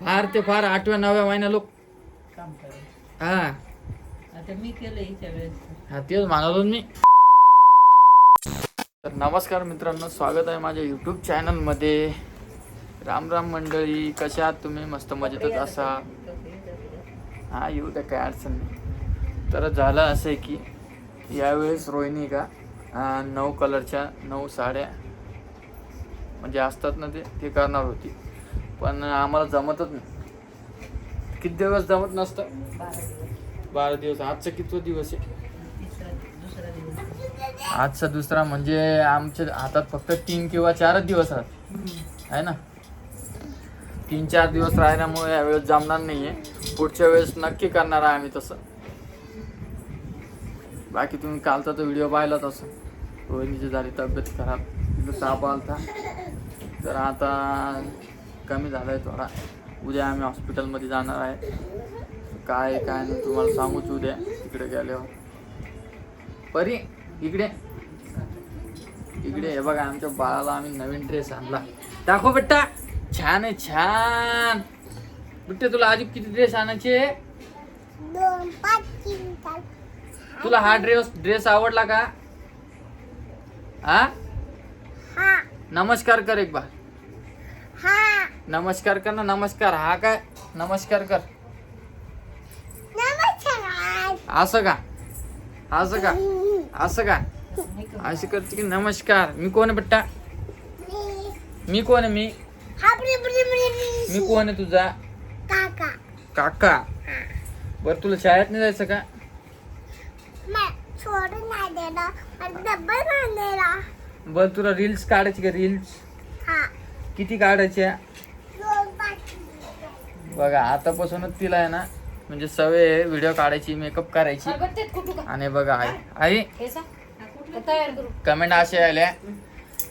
फार ते फार आठव्या नवव्या महिन्या लोक काम करायचं हा. आता मी केलं हिच्या वेळेस. हा तेच म्हणालो मी. तर नमस्कार मित्रांनो स्वागत आहे माझ्या यूट्यूब चॅनलमध्ये राम राम मंडळी कशा आहात तुम्ही? मस्त मजेतच असा. हा येऊ द्या काय अडचण नाही. तर झालं असं आहे की यावेळेस रोहिणी का अं, नऊ कलरच्या नऊ साड्या म्हणजे असतात ना ते ते करणार होती. पण आम्हाला जमतच नाही. किती दिवस जमत नसतं? बारा दिवस. आजचा कितवा दिवस आहे? तिसरा दुसरा दिवस आजचा दुसरा म्हणजे आमच्या हातात फक्त तीन किंवा चारच दिवस राहत आहे ना? तीन चार दिवस राहिल्यामुळे यावेळेस जमणार नाहीये. पुढच्या वेळेस नक्की करणार आहे आम्ही तसं. बाकी तुम्ही कालचा तो व्हिडिओ पाहिलाच असं रोहिणीची झाली तब्येत खराब. तिथं ताप आलता. तर आता कमी झालाय थोडा. उद्या आम्ही हॉस्पिटलमध्ये जाणार आहे. काय काय नाही तुम्हाला सांगूच उद्या. तिकडे गेल्यावर परी इकडे. इकडे हे बघा आमच्या बाळाला आम्ही नवीन ड्रेस आणला. दाखव बेटा. छान आहे छान. बिट्टे तुला आधी किती ड्रेस आणायचे? तुला हा ड्रेस ड्रेस आवडला का? हा? हा. नमस्कार कर एक बार. हा नमस्कार कर ना नमस्कार. हा काय? नमस्कार कर. नमस्कार. असं का? असं का? असं का? असं करते की नमस्कार. मी कोण आहे बेटा मी. कोण आहे? मी. मी कोण आहे तुझा? काका. काका. बर तुला शाळेत नाही जायचं का? बर तुला रील्स काढायची का? रील्स किती काढायच्या? पाच बघा आतापासूनच तिला आहे ना म्हणजे सवय आहे व्हिडिओ काढायची मेकअप करायची. आणि बघा आई आई. तयार करू. कमेंट असे आल्या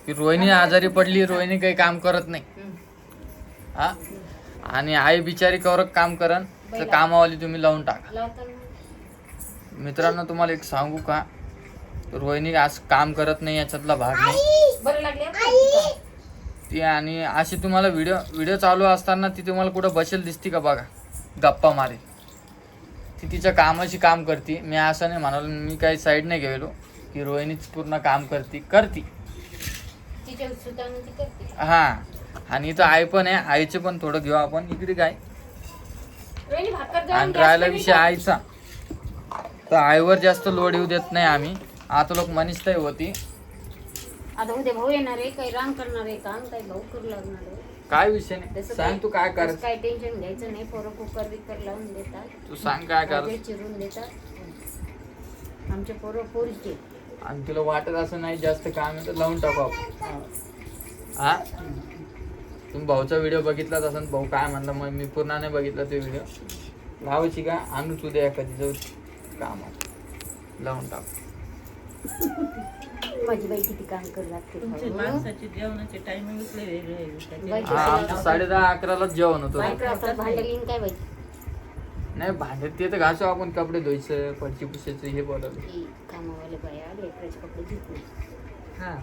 की रोहिणी आजारी पडली रोहिणी काही काम करत नाही. हा? आणि आई बिचारी कवरक काम करन तर कामावाली तुम्ही लावून टाका. मित्रांनो तुम्हाला एक सांगू का? रोहिणी आज काम करत नाही याच्यातला भाग नाही. बरं लागले आई ती आणि अशी तुम्हाला व्हिडिओ व्हिडिओ चालू असताना ती तुम्हाला कुठं बसेल दिसती का बघा? गप्पा मारे. ती तिच्या कामाशी काम करते. मी असं नाही म्हणालो मी काही साईड नाही गेलो की रोहिणीच पूर्ण काम करते करते. हा. आणि इथं आई पण आहे. आईचे पण थोडं घेऊ आपण. इकडे काय? आणि राहिला विषय आईचा. तर आईवर जास्त लोड येऊ देत नाही आम्ही. आता लोक मनीषताई होती. आता उद्या भाऊ येणार आहे काही रांग करणार आहे काम काही भाऊ करू लागणार आहे. काय विषय नाही. तसं सांग तू काय कर. तसं काही टेन्शन घ्यायचं नाही पोरं कुकर बिकर लावून देतात. तू सांग काय कर. चिरून देतात. आमचे पोरं पोरीचे. आणि तुला वाटत असं नाही जास्त काम आहे तर लावून टाकू आपण. हा? तुम्ही भाऊचा व्हिडिओ बघितलाच असेल भाऊ काय म्हणला मग मी पूर्ण नाही बघितला तो व्हिडिओ लावायची का? आणू तू द्या कधी जाऊ कामात लावून टाक. माझी बाई किती काम करू लागते तुमचे भाऊ. माणसाचे जेवणाचे टायमिंगच लय वेगळे आहे. त्याचे- बाई- हा आमचं साडे दहा अकरालाच जेवण होतं काय बाई नाही भांडे ते तर घासू आपण कपडे धुवायचं फरची पुसायचं हे बोलावलं ही कामावाले बाया लेकराचे कपडे. हा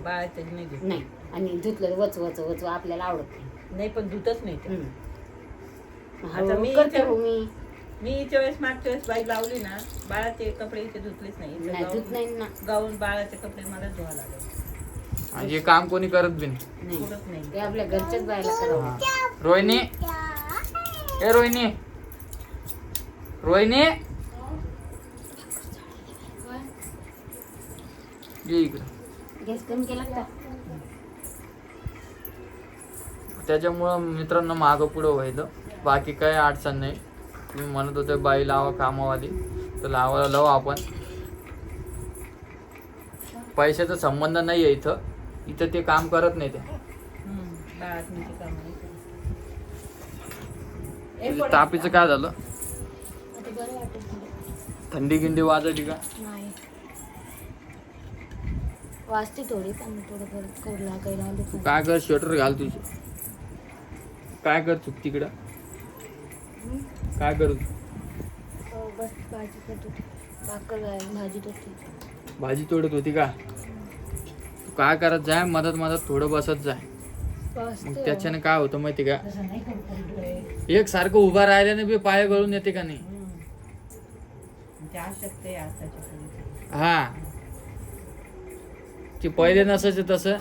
नाही आणि धुतलं वच वच वच आपल्याला आवडत नाही नाही पण धुतच नाही. आता मी करते हो मी मी हिच्या वेळेस मागच्या वेळेस बाई लावली ना बाळाचे कपडे इथे धुतलेच नाही. इथे नाही धुत गाऊन- नाही ना. गाऊन बाळाचे कपडे मला धुवा लागले. आणि हे काम कोणी करत बी नाही. नाही. पुरत नाही. ते आपल्या घरच्याच बायला करावं. हा. रोहिणी. ए रोहिणी. रोहिणी. ये इकडं. गॅस कमी केला का? त्याच्यामुळं मित्रांनो मागं पुढं व्हायलं. बाकी काही अडचण नाही. तुम्ही म्हणत होते बाई लावा कामावाली. तर लावायला लावू आपण. पैशाचा संबंध नाही आहे इथं. इथं ते काम करत नाही ते. तापीचं काय झालं? थोडं. गिंडी वाजली का? वाजते थोडी पण थोडं काय कर स्वेटर घाल तुझी. काय कर चुक तिकडं? काय करू? हो, बस भाजी करत होती. भाकर आहे, भाजी होती. भाजी तोडत होती का? तू काय करत जाय मदत मदत थोडं बसत जाय. मग त्याच्याने काय होतं माहिती का? तसं नाही करू एक सारखं उभा राहिल्याने बी पाय गळून येते का नाही? पिढीसाठी. हा. ते पहिले नसायचं तसं.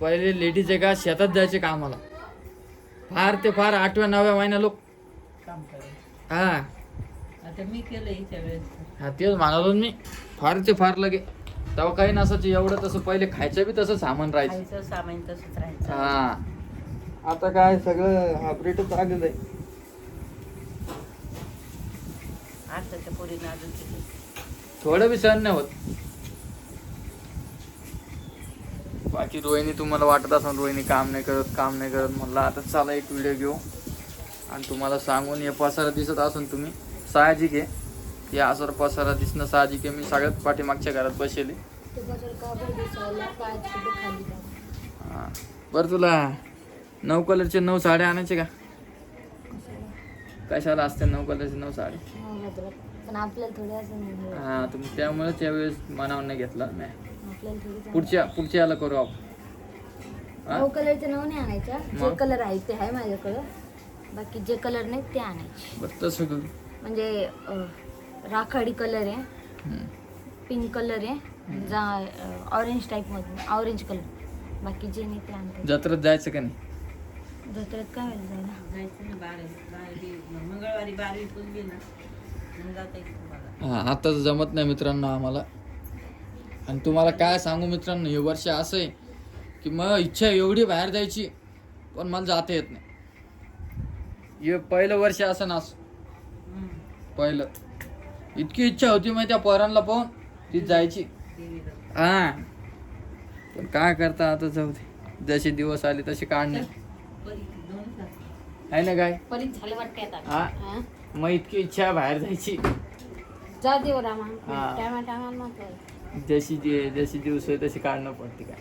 पहिले लेडीज आहे का शेतात जायचे कामाला. फार ते फार आठव्या नवव्या महिन्या लोक काम करायचं हा. आता मी केलं हिच्या वेळेस. हा तेच म्हणालो मी. फार ते फार लगे. तेव्हा काही नसायचं एवढं तसं पहिले खायचं बी तसं सामान राहायचं. खायचं सामान तसंच राहायचं. हा. आता काय सगळं हायब्रिडच आलेलं आहे. आताच्या पोरीनं अजून किती? थोडं बी सहन नाही होत. बाकी रोहिणी तुम्हाला वाटत असेल रोहिणी काम नाही करत काम नाही करत म्हणलं आता चला एक व्हिडिओ घेऊ. आणि तुम्हाला सांगून हे पसारा दिसत असून तुम्ही साहजिक आहे या असं पसारा दिसणं साहजिक आहे मी सगळ्यात पाठीमागच्या घरात बसेल बरं. हा. बरं तुला नऊ कलरचे नऊ साड्या आणायचे का कशाला असते नऊ कलरचे नऊ साड्या हो. पण आपल्याला थोडी. हा तुम्ही त्यामुळे त्यावेळेस मनावर नाही घेतला नाही पुढच्या पुढच्या याला करू आपण? नऊ कलरचे नऊ नाही आणायच्या? कलर आहे ते आहे माझ्याकडं बाकी जे कलर नाही ते आणायचे. बरं तसं करू. म्हणजे अं, राखाडी कलर आहे हम्म. पिंक कलर आहे जा ऑरेंज टाईपमधून ऑरेंज कलर बाकी जे नाही ते आणते जत्रेत जायचं का नाही? जत्रेत काय व्हायला जायला? जायचं ना बारा बारावी मंगळवारी बारावी पुजली ना मग जाता हा आता तर जमत नाही मित्रांनो आम्हाला. आणि तुम्हाला काय सांगू मित्रांनो हे वर्ष असं आहे की मग इच्छा एवढी बाहेर जायची पण मला जाता येत नाही. हे पहिलं वर्ष असं नास. पहिलं. इतकी इच्छा होती मग त्या पोरांना पाहून ती जायची. हा. पण काय करता आता जाऊ दे. जसे दिवस आले तसे काढणे. आहे ना काय? हा. मग इतकी इच्छा बाहेर जायची. रामा हा. टायमा टायमा जशी जी- जशी दिवस तशी काढणं पडते काय.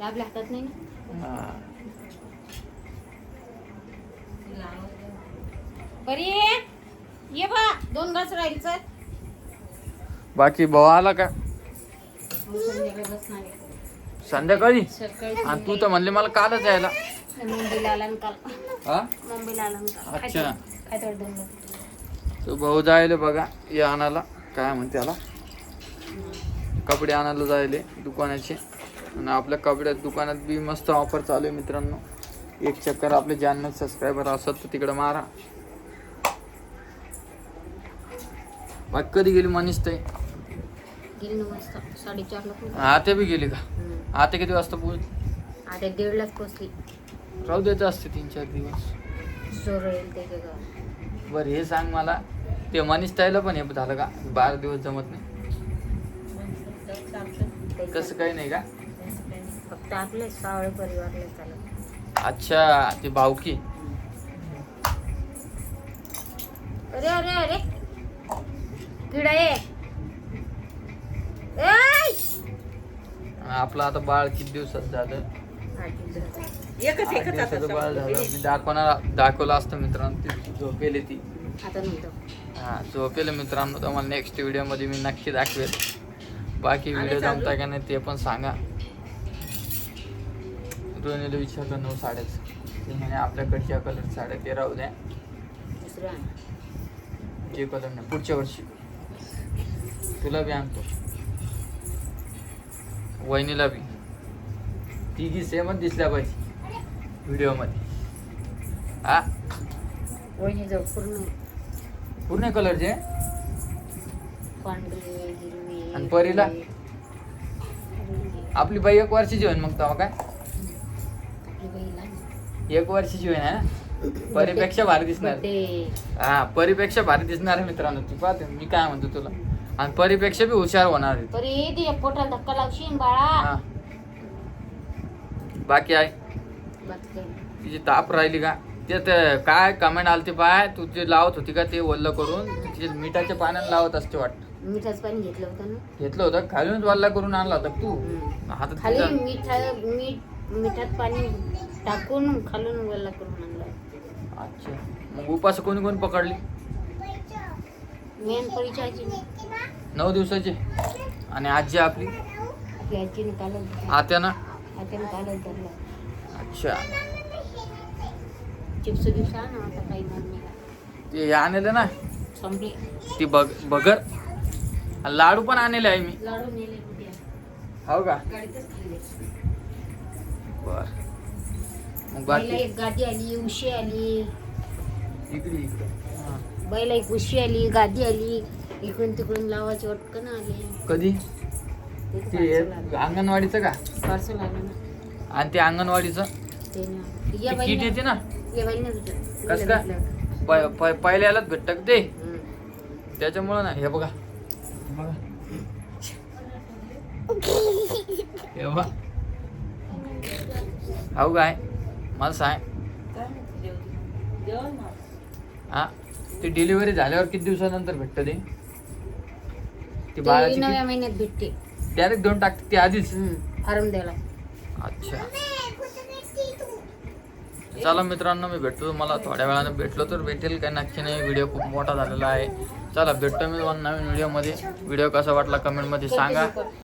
आपल्या हातात नाही ना? हा तिला बरी ये बा दोन घास राहील सर बाकी भाऊ आला का? संध्याकाळी आहे. आणि तू तर म्हणले मला कालच यायला. मुंबईला आला ना काल. हा? मुंबईला आला ना काल. अच्छा. काय तेवढं दोन घास. तो भाऊ जायले बघा या आणायला. काय म्हणते त्याला कपडे आणायला जायले दुकानाचे. आणि आपल्या कपड्यात दुकानात बी मस्त ऑफर चालू आहे मित्रांनो. एक चक्कर आपले ज्यांना सबस्क्रायबर असत तर तिकडे मारा. बाकी कधी गेली मनीष ते गेली नऊ वाजता साडेचारला पोहोचली. आता बी गेली का हम्म. आता किती वाजता पोहोच आता दीडलाच राहू द्यायचं असते तीन चार दिवस येईल गं. बरं हे सांग मला ते मनीष ताईला पण हे झालं का बारा दिवस जमत नाही. तसं काही नाही का तसं काही नाही. फक्त आपले सावळे परिवारला चालत अच्छा ते भावकी अरे अरे अरे किडा ये. ऐ! आपलं आता बाळ किती दिवसात झालं? एकच आठ एकच आता दिवसाचं बाळ झालं. मी दाखवणार दाखवलं असतं मित्रांनो ती झोपेली ती. आता नव्हतं. हा झोपेल मित्रांनो तुम्हाला नेक्स्ट व्हिडिओमध्ये मी नक्की दाखवेल. बाकी आणि व्हिडिओ चालू? जमता का नाही ते पण सांगा. रोहिणीला विचारलं नऊ साड्याच ते म्हणे आपल्याकडच्या कलर साड्या ते राहू द्या. जे कलर नाही पुढच्या वर्षी. तुला बी आणतो. वहिनीला बी. तिघी सेमच दिसल्या पाहिजे व्हिडिओमध्ये. हा? पूर्ण. पूर्ण कलरचे आणि परीला? आपली बाई एक वर्षाची होईल मग तेव्हा काय. एक वर्षाची होईल ना परीपेक्षा भारी दिसणार. हा परीपेक्षा भारी दिसणार आहे मित्रांनो. तू पाहते मी काय म्हणतो तुला? आणि परीपेक्षा बी हुशार होणार आहे परी ते पोटाला धक्का लावशील बाळा. हा. बाकी आहे बाकी. काही नाही. तिची ताप राहिली का? ते ते काय कमेंट आलती पाय तू जे लावत होती का ते वल्ल करून तिचे मिठाच्या पाण्यात लावत असते वाटत. मिठाचं पाणी घेतलं होतं ना? घेतलं होतं खालूनच वल्ला करून आणला होता का तू. हातात खाली मिठा मीठ मिठात पाणी टाकून खालून वेळेला करून आणलं. अच्छा. मग उपास कोणी कोणी पकडली? मेन परिचयाची. नऊ दिवसाची. आणि आजी आपली? आपली आजीने कालच आत्यानं? आत्याने कालच धरलं अच्छा. चिप्स आणा आता काही नाही ते आणले ना? संपले. ती बग बगर आणि लाडू पण आणले आहे मी. लाडू नेले हो का? गाडीतच खाल्ले बर. मग बाकी? एक गादी आली उशी आली. इकडे इकडे. बैला एक उशी आली गादी आली इकडून तिकडून लावायची वटकन आली. कधी? ते अंगणवाडीचं का? पार्सल आलं ना. आणि ते अंगणवाडीचं? ते ना. ते या किट येते ना? या बाईने भेटलं. कसं तिला काय? भेटलं. प- प- पहिल्यालाच भेटत का ते? हम्म. त्याच्यामुळं ना हे बघा. बघा. हे बघा. हो काय? मला सांग. हा? ते डिलिव्हरी झाल्यावर किती दिवसानंतर भेटतं ते? ते ते बाळाची नव्या महिन्यात भेटते. डायरेक्ट देऊन टाकते ते आधीच? फार्म द्यायला. अच्छा. चला मित्रांनो मी भेटतो तुम्हाला. थोड्या वेळाने भेटलो तर भेटेल. काय नक्की नाही. व्हिडिओ खूप मोठा झालेला आहे. चला भेटतो मी तुम्हाला नवीन व्हिडिओमध्ये व्हिडिओ कसा वाटला कमेंटमध्ये सांगा.